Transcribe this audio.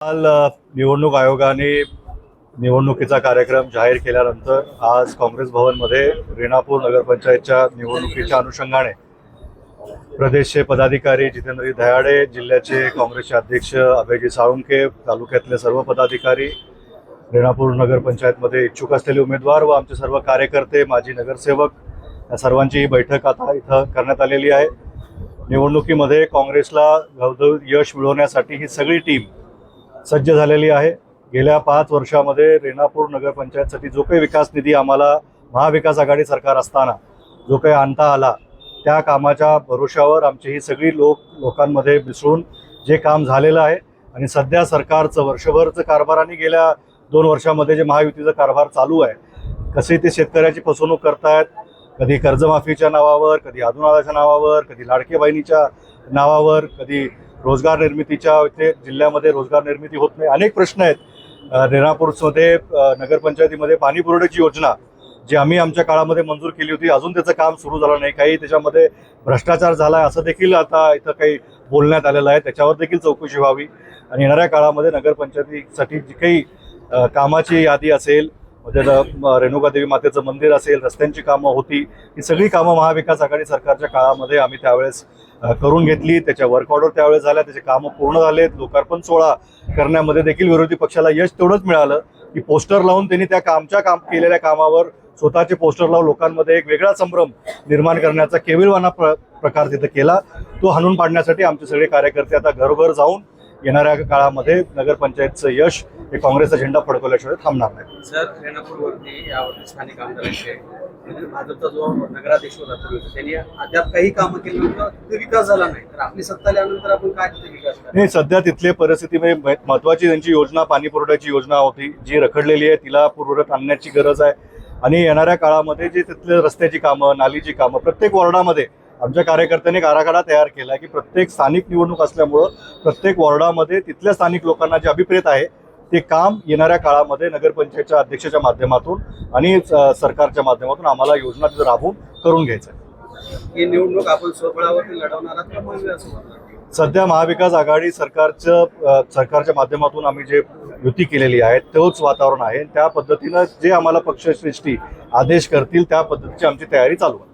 काल निवडणूक आयोगाने निवडणुकीचा कार्यक्रम जाहीर केल्यानंतर आज काँग्रेस भवनमध्ये रेणापूर नगरपंचायतच्या निवडणुकीच्या अनुषंगाने प्रदेशचे पदाधिकारी जितेंद्र दयाडे जिल्ह्याचे काँग्रेसचे अध्यक्ष अभयजी साळुंके तालुक्यातले सर्व पदाधिकारी रेणापूर नगरपंचायतमध्ये इच्छुक असलेले उमेदवार व आमचे सर्व कार्यकर्ते माजी नगरसेवक या सर्वांची ही बैठक आता इथं करण्यात आलेली आहे. निवडणुकीमध्ये काँग्रेसला घवघवीत यश मिळवण्यासाठी ही सगळी टीम सज्ज झालेली आहे. गेल्या पाच वर्षामध्ये रेणापूर नगरपंचायतसाठी जो काही विकास निधी आम्हाला महाविकास आघाडी सरकार असताना जो काही आणता आला त्या कामाच्या भरोशावर आमची ही सगळी लोक लोकांमध्ये मिसळून जे काम झालेलं आहे आणि सध्या सरकारचं वर्षभरचं कारभार आणि गेल्या दोन वर्षामध्ये जे महायुतीचं कारभार चालू आहे कसे ते शेतकऱ्याची फसवणूक करतायत कधी कर्जमाफीच्या नावावर कधी अधुनादाच्या नावावर कधी लाडके बहिणीच्या नावावर कधी रोजगार निर्मितीच्या इथे जिल्ह्यामध्ये रोजगार निर्मिती होत नाही. अनेक प्रश्न आहेत. रेणापूरमध्ये नगरपंचायतीमध्ये पाणी पुरवठ्याची योजना जी आम्ही आमच्या काळामध्ये मंजूर केली होती. अजून त्याचं काम सुरू झालं नाही. काही त्याच्यामध्ये भ्रष्टाचार झाला आहे असं देखील आता इथं काही बोलण्यात आलेलं आहे. त्याच्यावर देखील चौकशी व्हावी. आणि येणाऱ्या काळामध्ये नगरपंचायतीसाठी जी काही कामाची यादी असेल म्हणजे रेणुका देवी मातेचं मंदिर असेल रस्त्यांची कामं होती ही सगळी कामं महाविकास आघाडी सरकारच्या काळामध्ये आम्ही त्यावेळेस करून घेतली. त्याच्या वर्क ऑर्डर त्यावेळेस झाल्या त्याचे कामं पूर्ण झालेत. लोकार्पण सोहळा करण्यामध्ये देखील विरोधी पक्षाला यश तेवढंच मिळालं की पोस्टर लावून त्यांनी त्या कामच्या काम केलेल्या कामावर स्वतःचे पोस्टर लावून लोकांमध्ये एक वेगळा संभ्रम निर्माण करण्याचा केविलवाना प्र प्रकार तिथं केला. तो हाणून पाडण्यासाठी आमचे सगळे कार्यकर्ते आता घरोघर जाऊन येणाऱ्या काळामध्ये नगरपंचायतचं यश हे काँग्रेसचा झेंडा फडकवल्याशिवाय थांबणार नाही. सर रेणापूरवरती यावरती स्थानिक आमदारांचे म्हणजे भाजपचा जो नगराध्यक्ष होता पूर्वी, त्यांनी अद्याप काही कामं केली नव्हतं विकास झाला नाही. तर आपली सत्ता आल्यानंतर आपण काय तिथे विकास नाही सध्या तिथले परिस्थितीमध्ये महत्वाची त्यांची योजना पाणी पुरवठ्याची योजना होती जी रखडलेली आहे तिला पूर्वरत आणण्याची गरज आहे. आणि येणाऱ्या काळामध्ये जे तिथले रस्त्याची कामं नालीची कामं प्रत्येक वॉर्डामध्ये आमच्या कार्यकर्त्यांनी एक आराखडा तयार केला की प्रत्येक स्थानिक निवडणूक असल्यामुळं प्रत्येक वॉर्डामध्ये तिथल्या स्थानिक लोकांना जे अभिप्रेत आहे ते काम येणाऱ्या काळामध्ये नगरपंचायतच्या अध्यक्षाच्या माध्यमातून आणि सरकारच्या माध्यमातून आम्हाला योजना तिथं राबवून करून घ्यायचं आहे. ही निवडणूक आपण स्वबळावरती लढवणार सध्या महाविकास आघाडी सरकारचं सरकारच्या माध्यमातून आम्ही जे युती केलेली आहे तोच वातावरण आहे. त्या पद्धतीनं जे आम्हाला पक्षश्रेष्ठी आदेश करतील त्या पद्धतीची आमची तयारी चालू आहे.